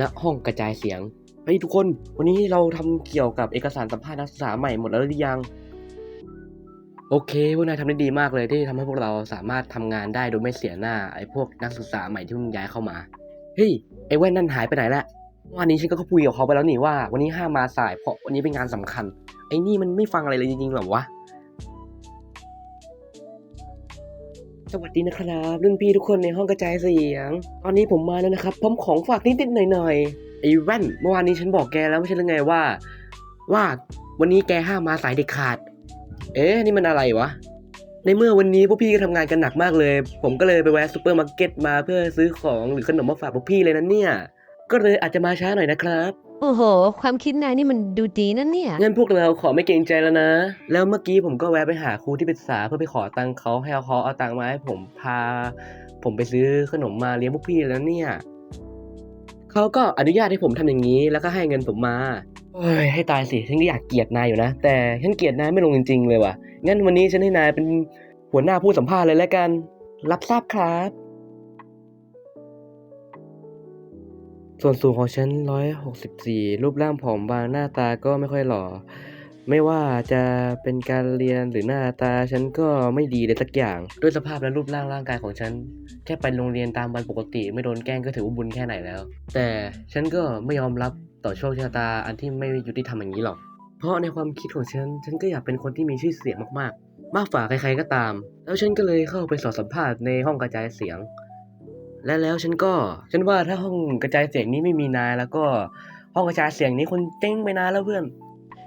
ณห้องกระจายเสียง เฮ้ยทุกคน วันนี้เราทำเกี่ยวกับเอกสารสัมภาษณ์นักศึกษาใหม่หมดแล้วหรือยัง โอเคพวกนายทำได้ดีมากเลยที่ทำให้พวกเราสามารถทำงานได้โดยไม่เสียหน้าไอ้พวกนักศึกษาใหม่ที่เพิ่งย้ายเข้ามา เฮ้ยไอ้แว่นนั่นหายไปไหนละเมื่อวันนี้ฉันก็คุยกับเขาไปแล้วนี่ว่า วันนี้ห้ามมาสายเพราะวันนี้เป็นงานสำคัญ ไอ้นี่มันไม่ฟังอะไรเลยจริงๆหรอวะ สวัสดีนะครับรุ่นพี่ทุกคนในห้องกระจายเสียง ตอนนี้ผมมาแล้วนะครับพร้อมของฝากนิดๆหน่อยๆไอ้แว่นเมื่อวานนี้ฉันบอกแกแล้วไม่ใช่หรือไงว่า ว่าวันนี้แกห้ามมาสายเด็ดขาด เอ๊ะนี่มันอะไรวะ ในเมื่อวันนี้พวกพี่ก็ทำงานกันหนักมากเลย ผมก็เลยไปแวะซูเปอร์มาร์เก็ตมาเพื่อซื้อของหรือขนมมาฝากพวกพี่เลยนะเนี่ย ก็เลยอาจจะมาช้าหน่อยนะครับ โอ้โห ความคิดนายนี่มันดูดีนะเนี่ย งั้นพวกเราขอไม่เกรงใจแล้วนะ แล้วเมื่อกี้ผมก็แวะไปหาครูที่ปรึกษาเพื่อไปขอตังค์เขาให้เขาเอาตังค์มาให้ผมพา ผมไปซื้อขนมมาเลี้ยงพวกพี่แล้วเนี่ย เขาก็อนุญาตให้ผมทำอย่างนี้ แล้วก็ให้เงินผมมาโอ้ยให้ตายสิฉันก็อยากเกลียดนายอยู่นะ แต่ฉันเกลียดนายไม่ลงจริงๆเลยว่ะ งั้นวันนี้ฉันให้นายเป็นหัวหน้าผู้สัมภาษณ์เลยแล้วกัน รับทราบครับ ส่วนสูงของฉันร้อยหกสิบสี่รูปร่างผอมบางหน้าตาก็ไม่ค่อยหล่อ ไม่ว่าจะเป็นการเรียนหรือหน้าตาฉันก็ไม่ดีเลยสักอย่าง ด้วยสภาพและรูปร่างร่างกายของฉัน แค่ไปโรงเรียนตามวันปกติ ไม่โดนแกล้งก็ถือว่าบุญแค่ไหนแล้ว แต่ฉันก็ไม่ยอมรับต่อโชคชะตาอันที่ไม่ยุติธรรมอย่างนี้หรอก เพราะในความคิดของฉัน ฉันก็อยากเป็นคนที่มีชื่อเสียงมากๆ มากฝ่าใครๆก็ตาม แล้วฉันก็เลยเข้าไปสอบสัมภาษณ์ในห้องกระจายเสียง และแล้วฉันก็ ฉันว่าถ้าห้องกระจายเสียงนี้ไม่มีนายแล้วก็ห้องกระจายเสียงนี้คนเจ๊งไปนานแล้วเพื่อน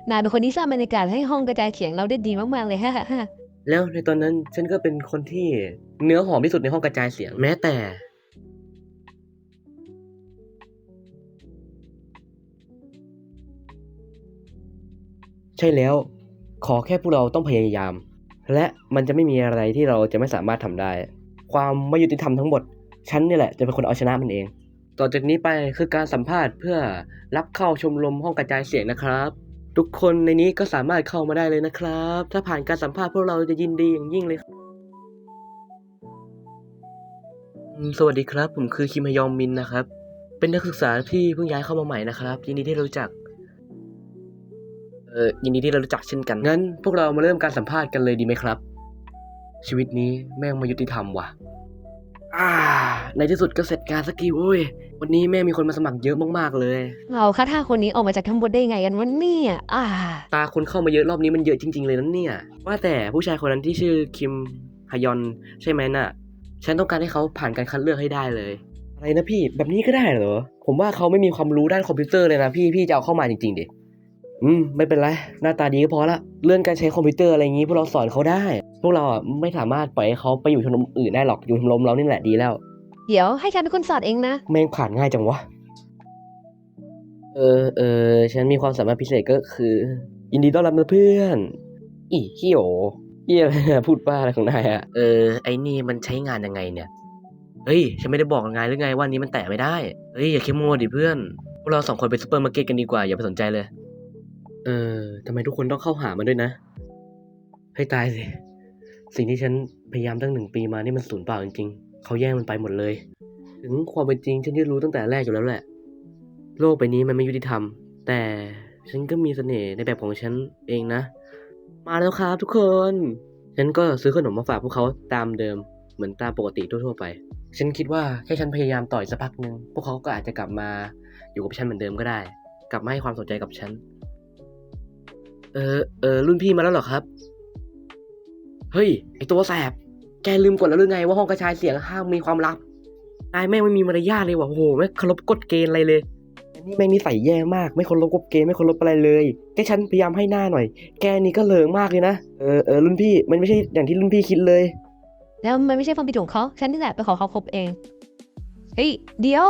นายเป็นคนที่สร้างบรรยากาศให้ห้องกระจายเสียงเราได้ดีมากๆเลยฮะฮะฮะแล้วในตอนนั้นฉันก็เป็นคนที่เนื้อหอมที่สุดในห้องกระจายเสียงแม้แต่ ใช่แล้ว ขอแค่พวกเราต้องพยายาม และมันจะไม่มีอะไรที่เราจะไม่สามารถทำได้ ความไม่ยุติธรรมทั้งหมด ฉันนี่แหละจะเป็นคนเอาชนะมันเอง ต่อจากนี้ไปคือการสัมภาษณ์เพื่อรับเข้าชมรมห้องกระจายเสียงนะครับ ทุกคนในนี้ก็สามารถเข้ามาได้เลยนะครับ ถ้าผ่านการสัมภาษณ์พวกเราจะยินดีอย่างยิ่งเลยครับสวัสดีครับ ผมคือคิมฮยองมินนะครับ เป็นนักศึกษาที่เพิ่งย้ายเข้ามาใหม่นะครับ ยินดีที่รู้จักเออยินดีที่เรารู้จักเช่นกัน งั้นพวกเรามาเริ่มการสัมภาษณ์กันเลยดีไหมครับ ชีวิตนี้แม่งมายุติธรรมว่ะ อ่า ในที่สุดก็เสร็จการสักทีโว้ย วันนี้แม่งมีคนมาสมัครเยอะมากๆเลย เราค่าท่าคนนี้ออกมาจากทั้งบนได้ไงกันวะเนี่ยอ่า ตาคนเข้ามาเยอะรอบนี้มันเยอะจริง ๆ เลยนั่นเนี่ย ว่าแต่ผู้ชายคนนั้นที่ชื่อคิมฮยอนใช่ไหมน่ะ ฉันต้องการให้เขาผ่านการคัดเลือกให้ได้เลย อะไรนะพี่ แบบนี้ก็ได้เหรอ ผมว่าเขาไม่มีความรู้ด้านคอมพิวเตอร์เลยนะพี่ พี่จะเอาเข้ามาจริงๆดิ อืมไม่เป็นไร หน้าตาดีก็พอละ เรื่องการใช้คอมพิวเตอร์อะไรอย่างงี้พวกเราสอนเขาได้ พวกเราอะไม่สามารถปล่อยให้เขาไปอยู่ชมรมอื่นได้หรอกอยู่ชมรมเรานี่แหละดีแล้ว เดี๋ยวให้ฉันเป็นคนสอนเองนะ แม่งผ่านง่ายจังวะ เออเออฉันมีความสามารถพิเศษก็คือ ยินดีต้อนรับนะเพื่อน อีฮิโอเหียอะไรเนี่ยพูดบ้าอะไรของนายอะเออไอ้นี่มันใช้งานยังไงเนี่ย เฮ้ย ฉันไม่ได้บอกไงหรือไงว่านี้มันแตะไม่ได้ เฮ้ยอย่าเข้มงวดดิเพื่อน พวกเราสองคนไปซูเปอร์มาร์เก็ตกันดีกว่าอย่าไปสนใจเลย เออทำไมทุกคนต้องเข้าหามันด้วยนะ ให้ตายสิ สิ่งที่ฉันพยายามตั้งหนึ่งปีมานี่มันสูญเปล่าจริงๆ เขาแย่งมันไปหมดเลย ถึงความเป็นจริง ฉันที่รู้ตั้งแต่แรกอยู่แล้วแหละ โลกใบนี้มันไม่ยุติธรรม แต่ฉันก็มีเสน่ห์ในแบบของฉันเองนะ มาแล้วครับทุกคน ฉันก็ซื้อขนมมาฝากพวกเขาตามเดิม เหมือนตามปกติทั่วๆไป ฉันคิดว่าแค่ฉันพยายามต่อยสักพักหนึ่งพวกเขาก็อาจจะกลับมาอยู่กับฉันเหมือนเดิมก็ได้ กลับมาให้ความสนใจกับฉัน เออเออรุ่นพี่มาแล้วเหรอครับ เฮ้ย ไอตัวแสบ แกลืมกดแล้วหรือไงว่าห้องกระจายเสียงห้ามมีความลับ นายแม่งไม่มีมารยาทเลยว่ะ โอ้โห ไม่เคารพกฎเกณฑ์อะไรเลยอันนี้แม่งนิสัยแย่มาก ไม่เคารพกฎเกณฑ์ไม่เคารพอะไรเลยแค่ฉันพยายามให้หน้าหน่อย แกนี่ก็เหลิงมากเลยนะ เออเออรุ่นพี่ มันไม่ใช่อย่างที่รุ่นพี่คิดเลย แล้วมันไม่ใช่ความผิดของเขา ฉันนี่แหละไปขอเขาพบเอง เฮ้ย เดี๋ยว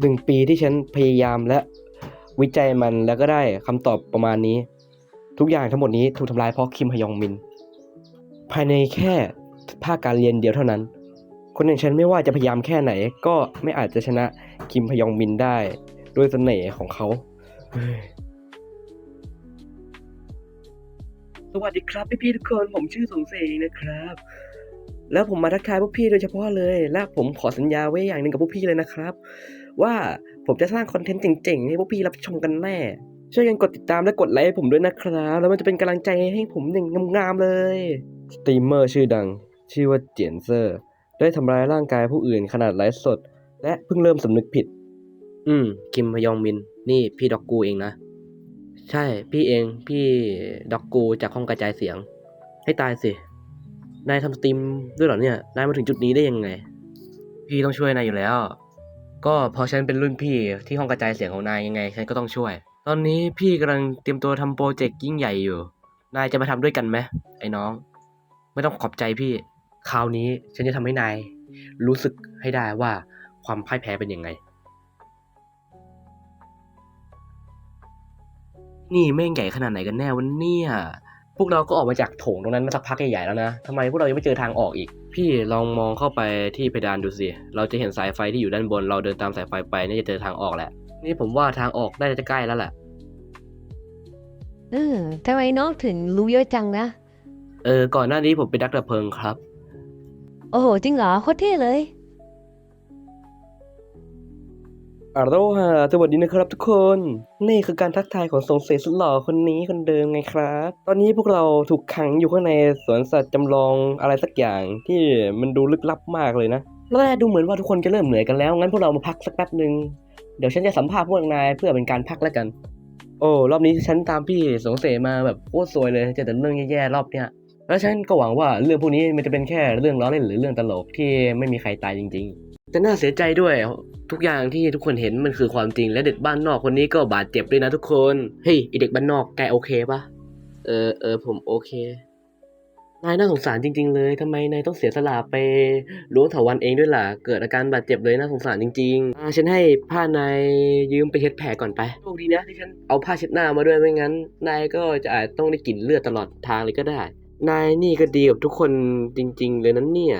หนึ่งปีที่ฉันพยายามและวิจัยมันแล้วก็ได้คำตอบประมาณนี้ ทุกอย่างทั้งหมดนี้ถูกทำลายเพราะคิมฮยองมิน ภายในแค่ภาคการเรียนเดียวเท่านั้น คนอย่างฉันไม่ว่าจะพยายามแค่ไหน ก็ไม่อาจจะชนะคิมฮยองมินได้ด้วยเสน่ห์ของเขา สวัสดีครับพี่ๆทุกคนผมชื่อสงเสงนะครับ แล้วผมมาทักทายพวกพี่โดยเฉพาะเลย และผมขอสัญญาไว้อย่างหนึ่งกับพวกพี่เลยนะครับ ว่าผมจะสร้างคอนเทนต์เจ๋งๆ ให้พวกพี่รับชมกันแน่ ช่วยกันกดติดตามและกดไลค์ให้ผมด้วยนะครับ แล้วมันจะเป็นกำลังใจให้ผมอย่างงามๆเลยสตรีมเมอร์ชื่อดัง ชื่อว่าเจียนเซอร์ ได้ทำร้ายร่างกายผู้อื่นขนาดไลฟ์สด และเพิ่งเริ่มสำนึกผิด อืม คิมพยองมิน นี่พี่ด็อกกูเองนะ ใช่พี่เองพี่ด็อกกูจากห้องกระจายเสียง ให้ตายสินายทำสตรีมด้วยเหรอเนี่ยนายมาถึงจุดนี้ได้ยังไง พี่ต้องช่วยนายอยู่แล้ว ก็พราะฉันเป็นรุ่นพี่ที่ห้องกระจายเสียงของนายยังไง ฉันก็ต้องช่วย ตอนนี้พี่กำลังเตรียมตัวทำโปรเจกต์ยิ่งใหญ่อยู่ นายจะมาทำด้วยกันไหมไอ้น้อง ไม่ต้องขอบใจพี่ คราวนี้ฉันจะทำให้นายรู้สึกให้ได้ว่าความพ่ายแพ้เป็นยังไง นี่แม่งใหญ่ขนาดไหนกันแน่วันเนี่ย พวกเราก็ออกมาจากโถงตรงนั้นมาสักพักใหญ่ๆแล้วนะทำไมพวกเรายังไม่เจอทางออกอีก พี่ลองมองเข้าไปที่เพดานดูสิ เราจะเห็นสายไฟที่อยู่ด้านบน เราเดินตามสายไฟไปน่าจะเจอทางออกแหละ นี่ผมว่าทางออกน่าจะใกล้แล้วแหละ เออทำไมน้องถึงรู้เยอะจังนะ เออ ก่อนหน้านี้ผมเป็นนักดับเพลิงครับ โอ้โห จริงเหรอ โคตรเท่เลย อาโรฮาสวัสดีนะครับทุกคน นี่คือการทักทายของทรงเสสุดหล่อคนนี้คนเดิมไงครับ ตอนนี้พวกเราถูกขังอยู่ข้างในสวนสัตว์จำลองอะไรสักอย่างที่มันดูลึกลับมากเลยนะแล้วดูเหมือนว่าทุกคนจะเริ่มเหนื่อยกันแล้ว งั้นพวกเรามาพักสักแป๊บหนึ่งเดี๋ยวฉันจะสัมภาษณ์พวกนายเพื่อเป็นการพักแล้วกัน โอ้รอบนี้ฉันตามพี่สงเสมาแบบโคตรซวยเลยเจอแต่เรื่องแย่ๆรอบเนี้ยแล้วฉันก็หวังว่าเรื่องพวกนี้มันจะเป็นแค่เรื่องล้อเล่นหรือเรื่องตลกที่ไม่มีใครตายจริง ๆ แต่น่าเสียใจด้วย ทุกอย่างที่ทุกคนเห็นมันคือความจริงและเด็กบ้านนอกคนนี้ก็บาดเจ็บด้วยนะทุกคนเฮ้ยไอเด็กบ้านนอกแกโอเคปะเออเออผมโอเคนายน่าสงสารจริง ๆ เลยทำไมนายต้องเสียสละไปล้วงเถาวันเองด้วยล่ะ เกิดอาการบาดเจ็บเลยน่าสงสารจริงๆอ่าฉันให้ผ้านายยืมไปเช็ดแผลก่อนไปโชคดีนะที่ฉันเอาผ้าเช็ดหน้ามาด้วยไม่งั้นนายก็จะอาจต้องได้กลิ่นเลือดตลอดทางเลยก็ได้ นายนี่ก็ดีกับทุกคนจริง ๆ เลยนั้นเนี่ย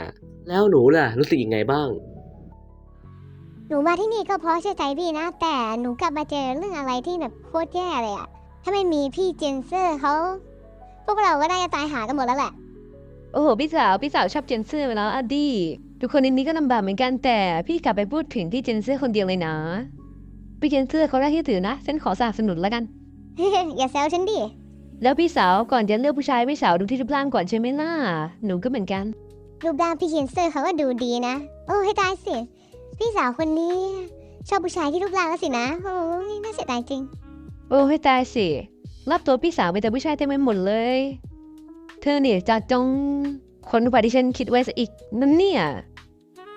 แล้วหนูล่ะรู้สึกยังไงบ้าง หนูมาที่นี่ก็เพราะเชื่อใจพี่นะ แต่หนูกลับมาเจอเรื่องอะไรที่แบบโคตรแย่เลยอะถ้าไม่มีพี่เจนเซอร์เขาพวกเราก็น่าจะตายหากันหมดแล้วแหละ โอ้โหพี่สาวพี่สาวชอบเจนเซอร์ไปแล้วอะดีทุกคนในนี้ก็ลำบากเหมือนกันแต่พี่กลับไปพูดถึงพี่เจนเซอร์คนเดียวเลยนะพี่เจนเซอร์เขาได้ที่ถือนะฉันขอสนับสนุนแล้วกัน อย่าแซวฉันดิแล้วพี่สาวก่อนจะเลือกผู้ชายพี่สาวดูที่รูปร่างก่อนใช่ไหมล่ะหนูก็เหมือนกันรูปร่างพี่เจนเซอร์เขาก็ดูดีนะ โอ้ให้ตายสิ พี่สาวคนนี้ ชอบผู้ชายที่รูปร่างแล้วสินะ โอ้ยน่าเสียดายจริง โอ้ให้ตายสิ รับตัวพี่สาวไปแต่ผู้ชายเต็มไปหมดเลย เธอเนี่ยจะจงคนกว่าที่ฉันคิดไว้ซะอีกนั่นเนี่ย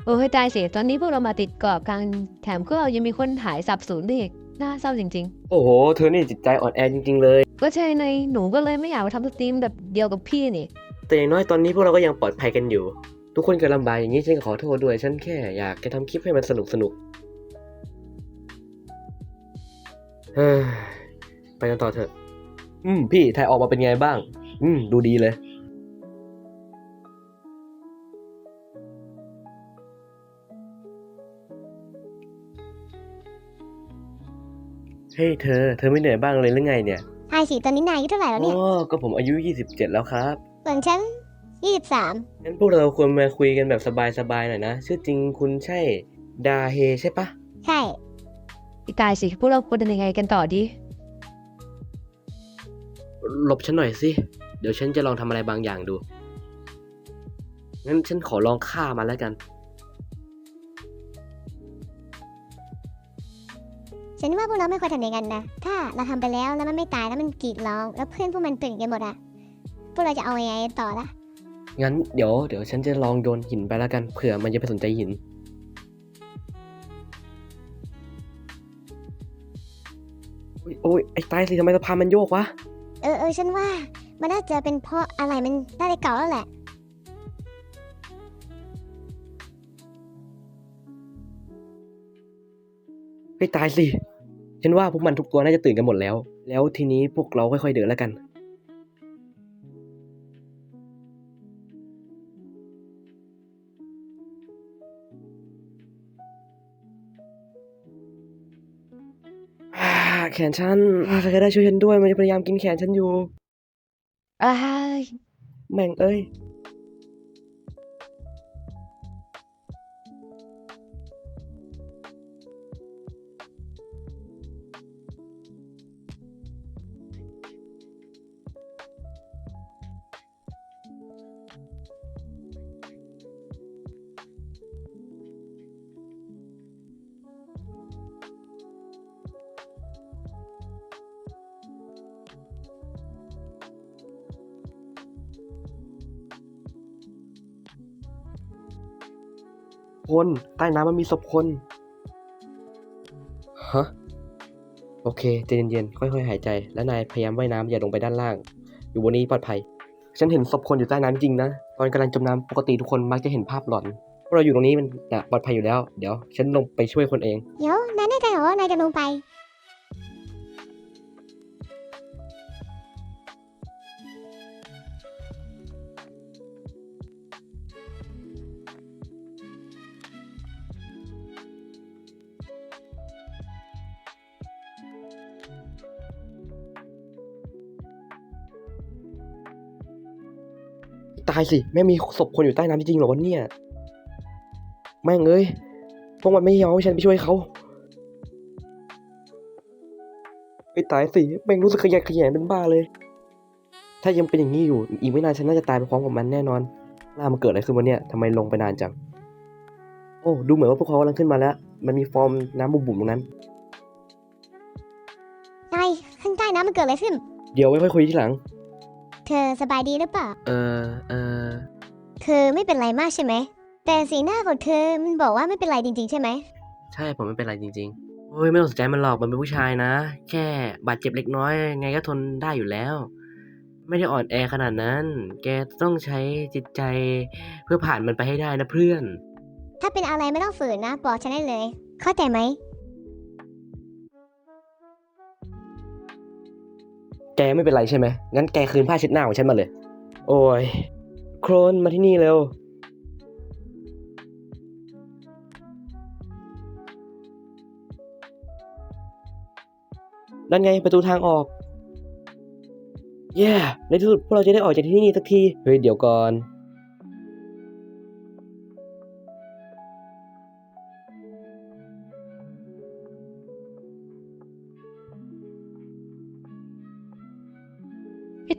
โอ้ให้ตายสิ ตอนนี้พวกเรามาติดเกาะกลางแถมก็ยังมีคนหายสับสูญด้วยอีกน่าเศร้าจริงโอ้โห เธอนี่จิตใจอ่อนแอจริง ๆ เลยๆก็ใช่ในหนูก็เลยไม่อยากมาทำสตรีมแบบเดียวกับพี่นี่ แต่อย่างน้อยตอนนี้พวกเราก็ยังปลอดภัยกันอยู่ ทุกคนก็ลำบากอย่างนี้ฉันก็ขอโทษด้วย ฉันแค่อยากจะทำคลิปให้มันสนุกสนุกเฮ้ยไปกันต่อเถอะ อืม พี่ถ่ายออกมาเป็นไงบ้าง อืม ดูดีเลย เฮ้ยเธอ เธอไม่เหนื่อยบ้างเลยหรือไงเนี่ย ไอสิตอนนี้นายอายุเท่าไหร่แล้วอ๋เนี่ยอก็ผมอายุ 27 แล้วครับ ส่วนฉัน ยี่สิบสามงั้นพวกเราควรมาคุยกันแบบสบายๆหน่อยนะ ชื่อจริงคุณใช่ดาเฮใช่ปะ ใช่พี่ตายสิพวกเราควรจะยังไงกันต่อดีหลบฉันหน่อยสิ เดี๋ยวฉันจะลองทำอะไรบางอย่างดู งั้นฉันขอลองฆ่ามันแล้วกัน ฉันว่าพวกเราไม่ควรทำอย่างนั้นนะ ถ้าเราทำไปแล้วแล้วมันไม่ตายแล้วมันกรีดร้อง แล้วเพื่อนพวกมันตื่นกันหมดอะพวกเราจะเอายังไงต่อละ งั้นเดี๋ยวเดี๋ยวฉันจะลองโยนหินไปแล้วกันเผื่อมันจะไปสนใจหิน โอ้ยโอ้ยไอ้ตายสิทำไมสะพานมันโยกวะ เออเออฉันว่ามันน่าจะเป็นเพราะอะไรมันได้เก่าแล้วแหละไปตายสิ ฉันว่าพวกมันทุกตัวน่าจะตื่นกันหมดแล้ว แล้วทีนี้พวกเราค่อยๆเดินแล้วกัน ขนฉันอ่าใครก็ได้ช่วยฉันด้วย มันจะพยายามกินแขนฉันอยู่ อ้าย แม่งเอ้ย คน ใต้น้ำมันมีศพคน ฮะ โอเคใจเย็นๆ ค่อยๆ หายใจ และนายพยายามว่ายน้ำอย่าลงไปด้านล่าง อยู่บนนี้ปลอดภัย ฉันเห็นศพคนอยู่ใต้น้ำจริงนะ ตอนกำลังจมน้ำปกติทุกคนมักจะเห็นภาพหลอนพวกเราอยู่ตรงนี้มันน่ะปลอดภัยอยู่แล้ว เดี๋ยว ฉันลงไปช่วยคนเอง เดี๋ยวนายแน่ใจเหรอว่านายจะลงไปายสิ แม่งมีศพคนอยู่ใต้น้ำจริงๆเหรอวะเนี่ย แม่งเอ้ย พวกมันไม่ยอมให้ฉันไปช่วยเขาไปตายสิแม่งรู้สึกขยะแขยงเป็นบ้าเลย ถ้ายังเป็นอย่างนี้อยู่ อีกไม่นานฉันน่าจะตายไปพร้อมกับมันแน่นอนล่ามันเกิดอะไรขึ้นวะเนี่ยทำไมลงไปนานจัง โอ้ ดูเหมือนว่าพวกเขากำลังขึ้นมาแล้ว มันมีฟอร์มน้ำบุ๋มๆตรงนั้นนายข้างใต้น้ำมันเกิดอะไรขึ้น เดี๋ยวไว้ค่อยคุยที่หลัง เธอสบายดีหรือเปล่า เออเออเธอไม่เป็นไรมากใช่ไหม แต่สีหน้าของเธอมันบอกว่าไม่เป็นไรจริง ๆ ใช่ไหม ใช่ผมไม่เป็นไรจริงๆโอ้ยไม่ต้องสนใจมันหรอกมันเป็นผู้ชายนะ แค่บาดเจ็บเล็กน้อย ไงก็ทนได้อยู่แล้ว ไม่ได้อ่อนแอขนาดนั้น แกต้องใช้จิตใจเพื่อผ่านมันไปให้ได้นะเพื่อน ถ้าเป็นอะไรไม่ต้องฝืนนะบอกฉันได้เลย เข้าใจไหม แกไม่เป็นไรใช่ไหม งั้นแกคืนผ้าเช็ดหน้าของฉันมาเลย โอ้ย โครนมาที่นี่เร็ว นั่นไงประตูทางออกเย้ในที่สุดพวกเราจะได้ออกจากที่นี่สักที เฮ้ย เดี๋ยวก่อน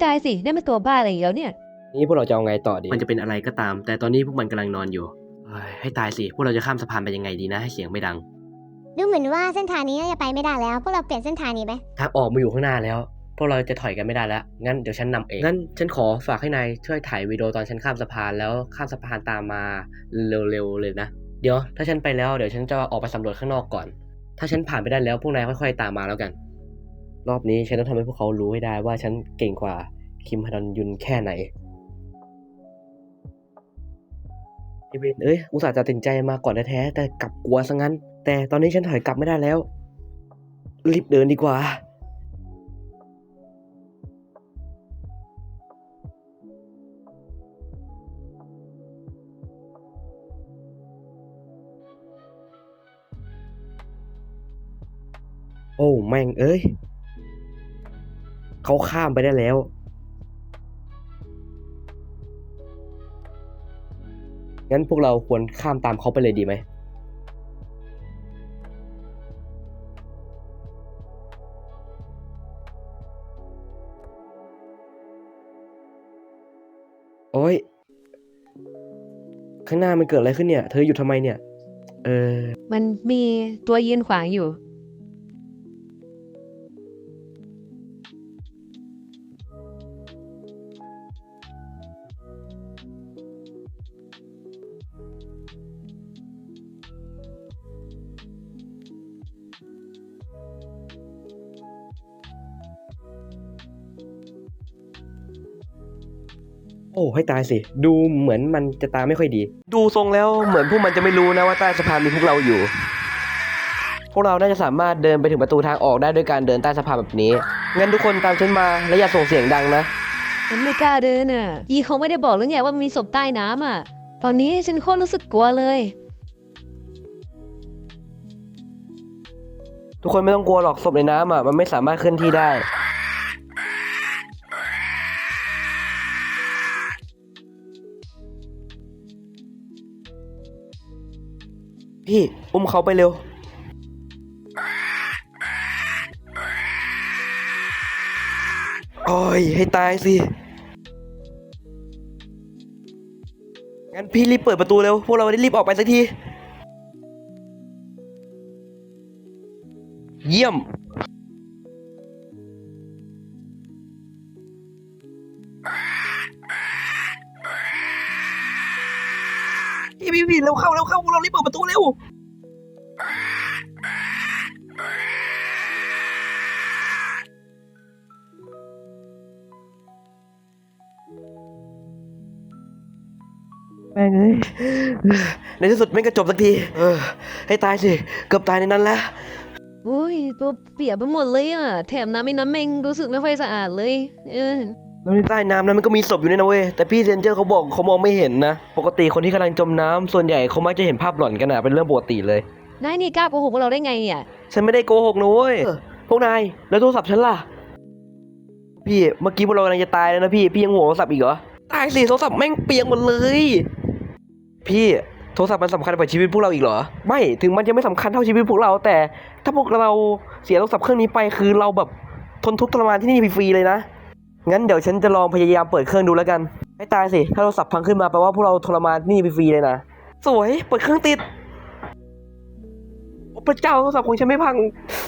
ตายสิได้มาตัวบ้าอะไรอีกแล้วเนี่ย นี่พวกเราจะเอาไงต่อดี มันจะเป็นอะไรก็ตาม แต่ตอนนี้พวกมันกำลังนอนอยู่เฮ้ยให้ตายสิ พวกเราจะข้ามสะพานไปยังไงดีนะ ให้เสียงไม่ดัง ดูเหมือนว่าเส้นทางนี้น่าจะไปไม่ได้แล้ว พวกเราเปลี่ยนเส้นทางนี้ไหมทางออกมาอยู่ข้างหน้าแล้ว พวกเราจะถอยกันไม่ได้แล้ว งั้นเดี๋ยวฉันนำเอง งั้นฉันขอฝากให้นายช่วยถ่ายวิดีโอตอนฉันข้ามสะพานแล้วข้ามสะพานตามมาเร็วๆเลยนะ เดี๋ยวถ้าฉันไปแล้วเดี๋ยวฉันจะออกไปสำรวจข้างนอกก่อน ถ้าฉันผ่านไปได้แล้วพวกนายค่อยๆตามมาแล้วกัน รอบนี้ฉันต้องทำให้พวกเขารู้ให้ได้ว่าฉันเก่งกว่าคิมฮดอนยุนแค่ไหนไอเวนเอ้ย อุตส่าห์จะตัดสินใจมาก่อนแท้ๆแต่กลับกลัวซะงั้น แต่ตอนนี้ฉันถอยกลับไม่ได้แล้ว รีบเดินดีกว่า โอ้ แม่งเอ้ย เขาข้ามไปได้แล้ว งั้นพวกเราควรข้ามตามเขาไปเลยดีไหม โอ้ย ข้างหน้ามันเกิดอะไรขึ้นเนี่ย เธออยู่ทำไมเนี่ย เออ มันมีตัวยืนขวางอยู่ โอ้ให้ตายสิ ดูเหมือนมันจะตาไม่ค่อยดี ดูทรงแล้วเหมือนพวกมันจะไม่รู้นะว่าใต้สะพานมีพวกเราอยู่ พวกเราน่าจะสามารถเดินไปถึงประตูทางออกได้ด้วยการเดินใต้สะพานแบบนี้ งั้นทุกคนตามฉันมาและอย่าส่งเสียงดังนะ ฉันไม่กล้าเดินอะยีเขาไม่ได้บอกหรือไงว่ามีศพใต้น้ำอะ ตอนนี้ฉันโคตรรู้สึกกลัวเลย ทุกคนไม่ต้องกลัวหรอกศพในน้ำอะมันไม่สามารถเคลื่อนที่ได้ พี่อุ้มเขาไปเร็ว โอ้ย ให้ตายสิ งั้นพี่รีบเปิดประตูเร็ว พวกเราได้รีบออกไปสักที เยี่ยม ม่งเอ้ยในที่สุดแม่งก็จบสักทีเออให้ตายสิเกือบตายในนั้นแล้วอุ้ยตัวเปียกไปหมดเลยอะ แถมน้ำในน้ำเองรู้สึกไม่ค่อยสะอาดเลย เออแล้วในใต้น้ำนั้นมันก็มีศพอยู่เนี่ยนะเว้ย แต่พี่เซนเจอร์เขาบอกเขามองไม่เห็นนะ ปกติคนที่กำลังจมน้ำส่วนใหญ่เขามักจะเห็นภาพหลอนกันอะเป็นเรื่องปกติเลย นายนี่กล้าโกหกพวกเราได้ไงเนี่ยฉันไม่ได้โกหกนะเว้ย พวกนาย แล้วโทรศัพท์ฉันล่ะ พี่เมื่อกี้พวกเรากำลังจะตายแล้วนะพี่ พี่ยังห่วงโทรศัพท์อีกเหรอ ตายสิโทรศัพท์แม่งเปียกหมดเลย พี่โทรศัพท์มันสำคัญกว่าชีวิตพวกเราอีกเหรอ ไม่ถึงมันจะไม่สำคัญเท่าชีวิตพวกเรา แต่ถ้าพวกเราเสียโทรศัพท์เครื่องนี้ไปคือเราแบบทนทุกข์ทรมานที่นี่ฟรีๆเลยนะงั้นเดี๋ยวฉันจะลองพยายามเปิดเครื่องดูแล้วกันให้ตายสิถ้าโทรศัพท์พังขึ้นมาแปลว่าพวกเราทรมานที่นี่ฟรีๆเลยนะสวยเปิดเครื่องติดโอ้พระเจ้าโทรศัพท์ของฉันไม่พัง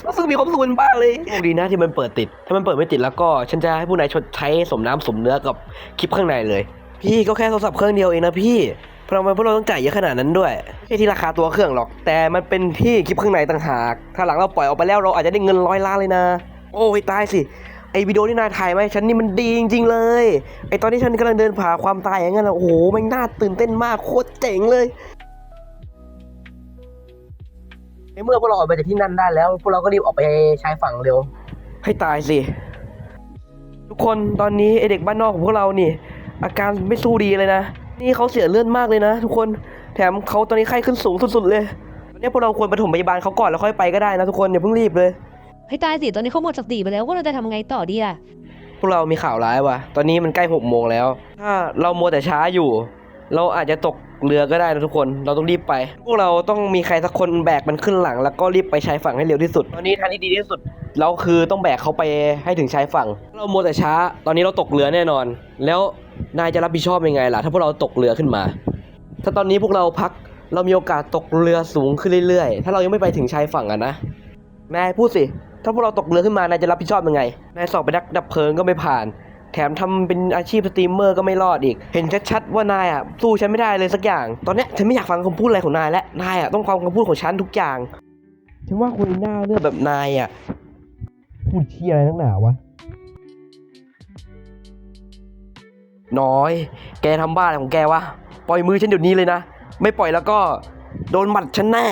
รู้สึกมีความสุขเป็นบ้าเลยโชคดีนะที่มันเปิดติด ถ้ามันเปิดไม่ติดแล้วก็ฉันจะให้ผู้นายชดใช้สมน้ำสมเนื้อกับคลิปข้างในเลย พี่ก็แค่โทรศัพท์เครื่องเดียวเองนะพี่ เพราะทำไมพวกเราต้องจ่ายเยอะขนาดนั้นด้วยไม่ใช่ที่ราคาตัวเครื่องหรอก แต่มันเป็นที่คลิปข้างในต่างหาก ถ้าหลังเราปล่อยออกไปแล้วเราอาจจะได้เงินร้อยล้านเลยนะ โอ้ยตายสิไอวิดีโอที่นายถ่ายมาให้ฉันนี่มันดีจริงๆเลย ไอตอนที่ฉันกำลังเดินผ่าความตายอย่างนั้นโอ้โหมันน่าตื่นเต้นมากโคตรเจ๋งเลยในเมื่อพวกเราออกไปจากที่นั่นได้แล้ว พวกเราก็รีบออกไปชายฝั่งเร็ว ให้ตายสิ ทุกคนตอนนี้ไอเด็กบ้านนอกของพวกเรานี่ อาการไม่สู้ดีเลยนะ นี่เขาเสียเลือดมากเลยนะ ทุกคน แถมเขาตอนนี้ไข้ขึ้นสูงสุดๆเลยตอนนี้พวกเราควรไปถมพยาบาลเขาก่อนแล้วค่อยไปก็ได้นะทุกคนอย่าเพิ่งรีบเลย ให้ตายสิตอนนี้เขาหมดสติไปแล้วว่าเราจะทำไงต่อดีอะ พวกเรามีข่าวร้ายว่ะ ตอนนี้มันใกล้หกโมงแล้ว ถ้าเรามัวแต่ช้าอยู่ เราอาจจะตก เรือก็ได้นะทุกคน เราต้องรีบไป พวกเราต้องมีใครสักคนแบกมันขึ้นหลัง แล้วก็รีบไปชายฝั่งให้เร็วที่สุด ตอนนี้ทางที่ดีที่สุด เราคือต้องแบกเขาไปให้ถึงชายฝั่ง เราโมวแต่ช้า ตอนนี้เราตกเรือแน่นอน แล้วนายจะรับผิดชอบยังไงล่ะ ถ้าพวกเราตกเรือขึ้นมา ถ้าตอนนี้พวกเราพัก เรามีโอกาสตกเรือสูงขึ้นเรื่อยๆ ถ้าเรายังไม่ไปถึงชายฝั่งอะนะ นายพูดสิ ถ้าพวกเราตกเรือขึ้นมานายจะรับผิดชอบยังไง นายสอบไปนนักดับเพลิงก็ไม่ผ่าน แถมทำเป็นอาชีพสตรีมเมอร์ก็ไม่รอดอีก เห็นชัดๆว่านายอะสู้ฉันไม่ได้เลยสักอย่าง ตอนเนี้ยฉันไม่อยากฟังคำพูดอะไรของนายและนายอะต้องฟังคำพูดของฉันทุกอย่าง ฉันว่าคนหน้าเลือดแบบนายอะ พูดเที่ยอะไรนักหนาวะ น้อย แกทำบ้าอะไรของแกวะ ปล่อยมือฉันเดี๋ยวนี้เลยนะ ไม่ปล่อยแล้วก็ โดนหมัดฉันแน่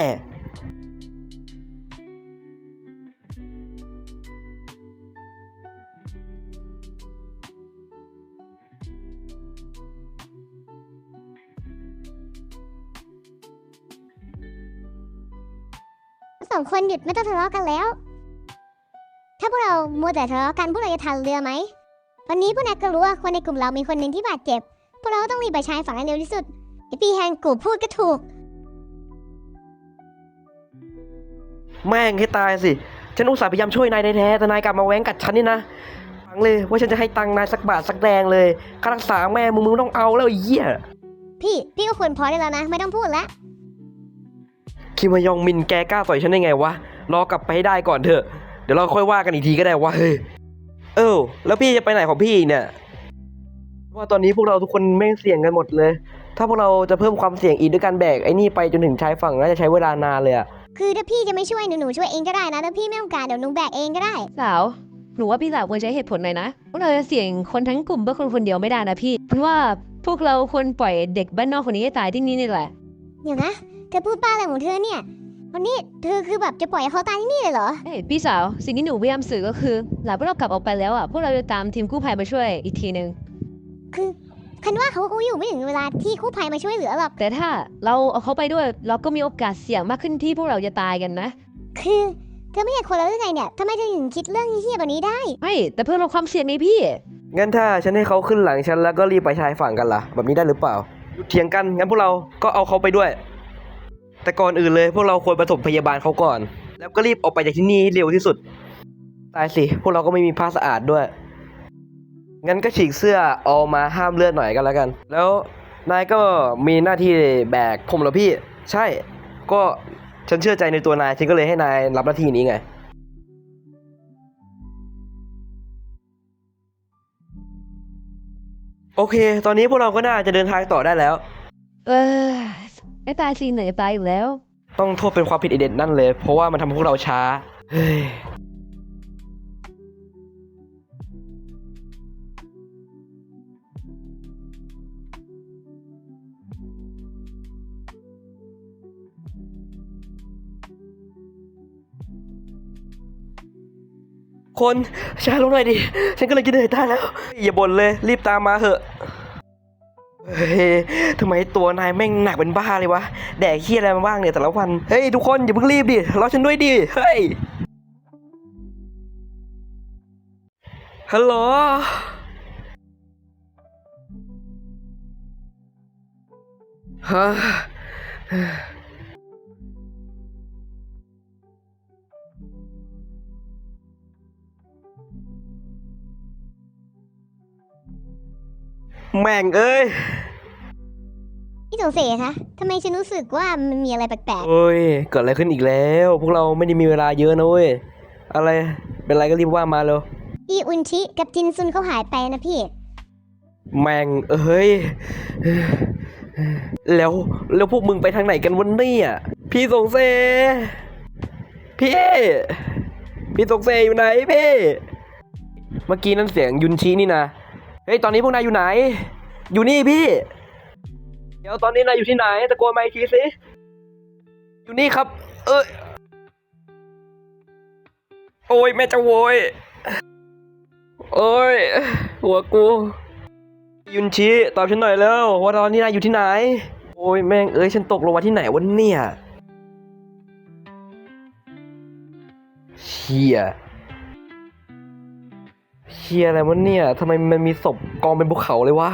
สองคนหยุดไม่ต้องทะเลาะกันแล้ว ถ้าพวกเรามัวแต่ทะเลาะกันพวกเราจะทันเรือไหมวันนี้พวกนายก็รู้ว่าคนในกลุ่มเรามีคนหนึ่งที่บาดเจ็บ พวกเราก็ต้องรีบไปชายฝั่งให้เร็วที่สุดไอพี่แฮงกูพูดก็ถูก แม่งให้ตายสิ ฉันอุตส่าห์พยายามช่วยนายแท้ๆแต่นายกลับมาแว้งกัดฉันนี่นะฟังเลยว่าฉันจะให้ตังค์นายสักบาทสักแดงเลยค่ารักษาแม่มึงมึงต้องเอาแล้วไอ้เหี้ย พี่ พี่ก็ควรพอได้แล้วนะ ไม่ต้องพูดแล้ว คิมฮยองมินแกกล้าต่อยฉันได้ไงวะ รอกลับไปให้ได้ก่อนเถอะ เดี๋ยวเราค่อยว่ากันอีกทีก็ได้วะเฮ้ย เออ แล้วพี่จะไปไหนของพี่อีกเนี่ยว่าตอนนี้พวกเราทุกคนแม่งเสี่ยงกันหมดเลย ถ้าพวกเราจะเพิ่มความเสี่ยงอีกด้วยการแบกไอ้นี่ไปจนถึงชายฝั่งน่าจะใช้เวลานานเลยอะคือถ้าพี่จะไม่ช่วยหนูหนูช่วยเองก็ได้นะถ้าพี่ไม่ต้องการเดี๋ยวหนูแบกเองก็ได้ สาว หนูว่าพี่สาวควรใช้เหตุผลหน่อยนะพวกเราจะเสี่ยงคนทั้งกลุ่มเพื่อคนคนเดียวไม่ได้นะพี่เพราะว่าพวกเราควรปล่อยเด็กบ้านนอกคนนี้ให้ตายที่นี่นี่แหละ เดี๋ยวนะ เธอพูดบ้าอะไรของเธอเนี่ย วันนี้เธอคือแบบจะปล่อยให้เขาตายที่นี่เลยเหรอ เอ้ยพี่สาว สิ่งที่หนูพยายามสื่อก็คือ หลังพวกเรากลับออกไปแล้วอะ พวกเราจะตามทีมกู้ภัยมาช่วยอีกทีหนึ่งคือคันว่าเขาคงอยู่ไม่ถึงเวลาที่กู้ภัยมาช่วยเหลือหรอก แต่ถ้าเราเอาเขาไปด้วย เราก็มีโอกาสเสี่ยงมากขึ้นที่พวกเราจะตายกันนะ คือเธอไม่ใช่คนแล้วหรือไงเนี่ยทำไมเธอถึงคิดเรื่องเฮี้ยแบบนี้ได้ ไม่แต่เพื่อลดความเสี่ยงไงพี่ งั้นถ้าฉันให้เขาขึ้นหลังฉันแล้วก็รีบไปชายฝั่งกันล่ะ แบบนี้ได้หรือเปล่าหยุดเถียงกันงั้นพวกเราก็เอาเขาไปด้วย แต่ก่อนอื่นเลยพวกเราควรปฐมพยาบาลเขาก่อน แล้วก็รีบออกไปจากที่นี่ให้เร็วที่สุด ตายสิ พวกเราก็ไม่มีผ้าสะอาดด้วย งั้นก็ฉีกเสื้อเอามาห้ามเลือดหน่อยกันแล้วกัน แล้วนายก็มีหน้าที่แบกผมเหรอพี่ ใช่ ก็ฉันเชื่อใจในตัวนายฉันก็เลยให้นายรับหน้าที่นี้ไง โอเค ตอนนี้พวกเราก็น่าจะเดินทางต่อได้แล้ว เออ ไอ้ตายสิเหนื่อยไปอีกแล้ว ต้องโทษเป็นความผิดไอเด็ดนั่นเลย เพราะว่ามันทำให้พวกเราช้า เฮ้ย คนช้าลงหน่อยดิ ฉันก็เลยจะเหนื่อยตายแล้ว อย่าบ่นเลย รีบตามมาเถอะ เฮ้ยทำไมตัวนายแม่งหนักเป็นบ้าเลยวะ แดกเฮียอะไรมาบ้างเนี่ยแต่ละวัน เฮ้ยทุกคนอย่าเพิ่งรีบดิรอฉันด้วยดิ เฮ้ย ฮัลโหล ฮะ แม่งเอ้ย พี่สงเสยคะทำไมฉันรู้สึกว่ามันมีอะไรแปลกโอ้ย เกิดอะไรขึ้นอีกแล้ว พวกเราไม่ได้มีเวลาเยอะนะเว้ย อะไร เป็นไรก็รีบว่ามาเลยๆพี่อุนชิกับจินซุนเขาหายไปนะพี่ แม่งเอ้ย แล้ว แล้วพวกมึงไปทางไหนกันวันนี้อะ พี่สงเซ พี่ พี่สงเซอยู่ไหนพี่ เมื่อกี้นั่นเสียงยุนชีนี่นะ เฮ้ย ตอนนี้พวกนายอยู่ไหน อยู่นี่พี่ เดี๋ยวตอนนี้นายอยู่ที่ไหน ตะโกนมาอีกทีสิ อยู่นี่ครับ เอ้ย โอ้ยแม่จะโวยโอ้ย หัวกู ยุนชิตอบฉันหน่อยแล้วว่าตอนนี้นายอยู่ที่ไหน โอ้ยแม่งเอ้ยฉันตกลงมาที่ไหนวะเนี่ยเชีย เชียอะไรวะเนี่ยทำไมมันมีศพกองเป็นภูเขาเลยวะ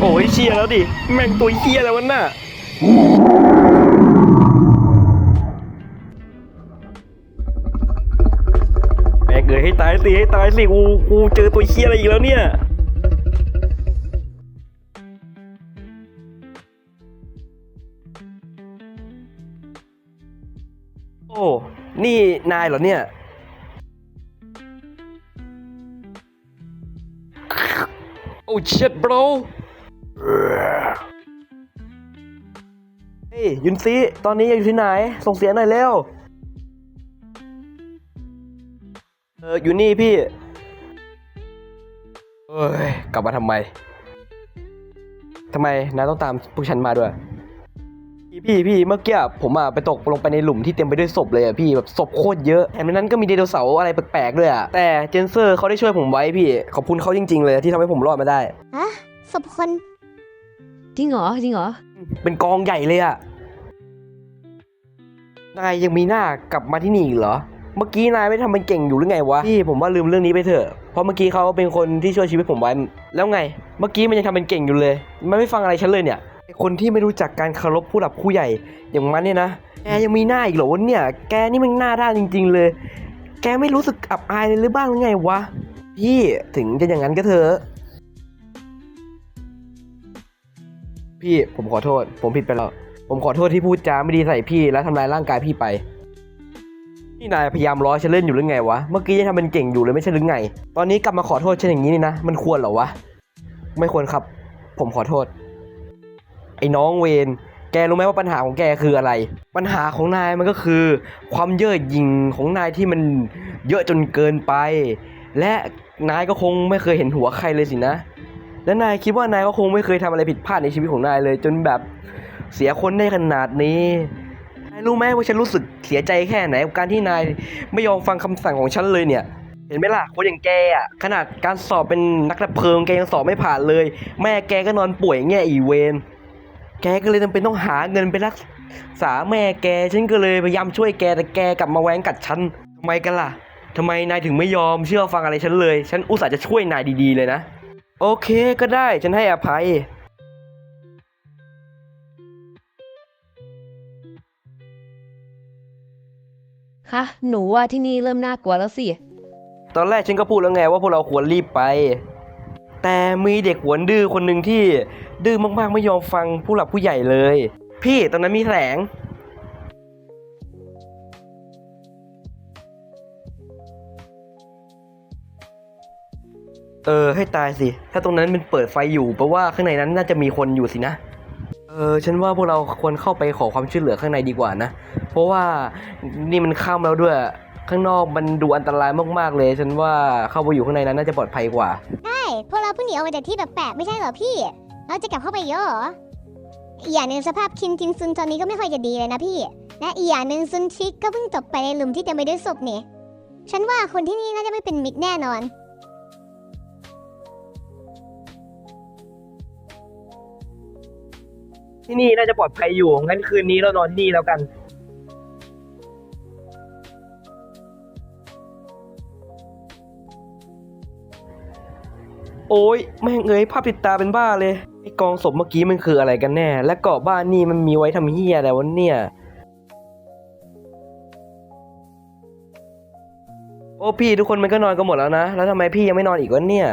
โอ้ยเชียแล้วดิ แม่งตัวเชียอะไรวะน่ะแม่งเอ้ยให้ตายสิให้ตายสิกูกูเจอตัวเฮียอะไรอีกแล้วเนี่ย นี่นายเหรอเนี่ย โอ้ shit bro เฮ้ยยุนซีตอนนี้อยู่ที่ไหน ส่งเสียงหน่อยเร็ว เออ อยู่นี่พี่ เอ้ย กลับมาทำไม ทำไมนายต้องตามพวกฉันมาด้วย พี่พี่พี่เมื่อกี้ผมอะไปตกลงไปในหลุมที่เต็มไปด้วยศพเลยอะพี่แบบศพโคตรเยอะแถมในนั้นก็มีไดโนเสาร์อะไรแปลกๆด้วยอะแต่เจนเซอร์เขาได้ช่วยผมไว้พี่ ขอบคุณเขาจริงๆเลยที่ทำให้ผมรอดมาได้ ฮะศพคนจริงเหรอจริงเหรอเป็นกองใหญ่เลยอะนายยังมีหน้ากลับมาที่นี่อีกเหรอ เมื่อกี้นายไม่ทำเป็นเก่งอยู่หรือไงวะพี่ผมว่าลืมเรื่องนี้ไปเถอะเพราะเมื่อกี้เขาเป็นคนที่ช่วยชีวิตผมไว้แล้วไง เมื่อกี้มันยังทำเป็นเก่งอยู่เลย มันไม่ฟังอะไรฉันเลยเนี่ยไอ้ คนที่ไม่รู้จักการเคารพผู้หลักผู้ใหญ่อย่างมันเนี่ยนะแกยังมีหน้าอีกเหรอวะเนี่ย แกนี่มันหน้าด้านจริง ๆ เลย แกไม่รู้สึกอับอายเลยหรือบ้างหรือไงวะ พี่ถึงจะอย่างนั้นก็เถอะพี่ผมขอโทษ ผมผิดไปแล้ว ผมขอโทษที่พูดจาไม่ดีใส่พี่และทำลายร่างกายพี่ไปนี่นายพยายามล้อฉันเล่นอยู่หรือไงวะเมื่อกี้ยังทำเป็นเก่งอยู่เลยไม่ใช่หรือไง ตอนนี้กลับมาขอโทษฉันอย่างนี้นี่นะ มันควรเหรอวะไม่ควรครับ ผมขอโทษ ไอ้น้องเวนแกรู้ไหมว่าปัญหาของแกคืออะไร ปัญหาของนายมันก็คือ ความเย่อหยิ่งของนายที่มันเยอะจนเกินไป และนายก็คงไม่เคยเห็นหัวใครเลยสินะ และนายคิดว่านายก็คงไม่เคยทำอะไรผิดพลาดในชีวิตของนายเลย จนแบบเสียคนได้ขนาดนี้นายรู้ไหมว่าฉันรู้สึกเสียใจแค่ไหนกับการที่นายไม่ยอมฟังคำสั่งของฉันเลยเนี่ย เห็นไหมล่ะคนอย่างแกอะขนาดการสอบเป็นนักดับเพลิงแกยังสอบไม่ผ่านเลย แม่แกก็นอนป่วยอย่างเงี้ยอีเวน แกก็เลยจำเป็นต้องหาเงินไปรักษาแม่แก ฉันก็เลยพยายามช่วยแกแต่แกกลับมาแหวงกัดฉันทำไมกันล่ะทำไมนายถึงไม่ยอมเชื่อฟังอะไรฉันเลย ฉันอุตส่าห์จะช่วยนายดีๆเลยนะ โอเคก็ได้ฉันให้อภัย คะหนูว่าที่นี่เริ่มน่ากลัวแล้วสิ ตอนแรกฉันก็พูดแล้วไงว่าพวกเราควรรีบไป แต่มีเด็กหวนดื้อคนหนึ่งที่ดื้อมากๆไม่ยอมฟังผู้หลักผู้ใหญ่เลย พี่ตอนนั้นมีแสงเออให้ตายสิ ถ้าตรงนั้นมันเปิดไฟอยู่แปลว่าข้างในนั้นน่าจะมีคนอยู่สินะ เออฉันว่าพวกเราควรเข้าไปขอความช่วยเหลือข้างในดีกว่านะ เพราะว่านี่มันค่ำแล้วด้วย ข้างนอกมันดูอันตรายมากๆเลย ฉันว่าเข้าไปอยู่ข้างในนั้นน่าจะปลอดภัยกว่า พวกเราเพิ่งหนีออกมาจากที่แบบแปลกไม่ใช่เหรอพี่ เราจะกลับเข้าไปเยอะเหรออีกอย่างหนึ่งสภาพคินจินซุนตอนนี้ก็ไม่ค่อยจะดีเลยนะพี่ และอีกอย่างหนึ่งซุนชิกก็เพิ่งตกไปในหลุมที่เต็มไปด้วยศพนี่ ฉันว่าคนที่นี่น่าจะไม่เป็นมิตรแน่นอน ที่นี่น่าจะปลอดภัยอยู่ งั้นคืนนี้เรานอนที่นี่แล้วกัน โอ้ยแม่งเอ้ยภาพติดตาเป็นบ้าเลยไอกองศพเมื่อกี้มันคืออะไรกันแน่ และเกาะบ้านนี่มันมีไว้ทำเฮียอะไรวะเนี่ย โอ้พี่ทุกคนมันก็นอนกันหมดแล้วนะ แล้วทำไมพี่ยังไม่นอนอีกวะเนี่ย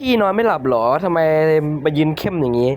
พี่นอนไม่หลับหรอทำไมมายืนเข้มอย่างนี้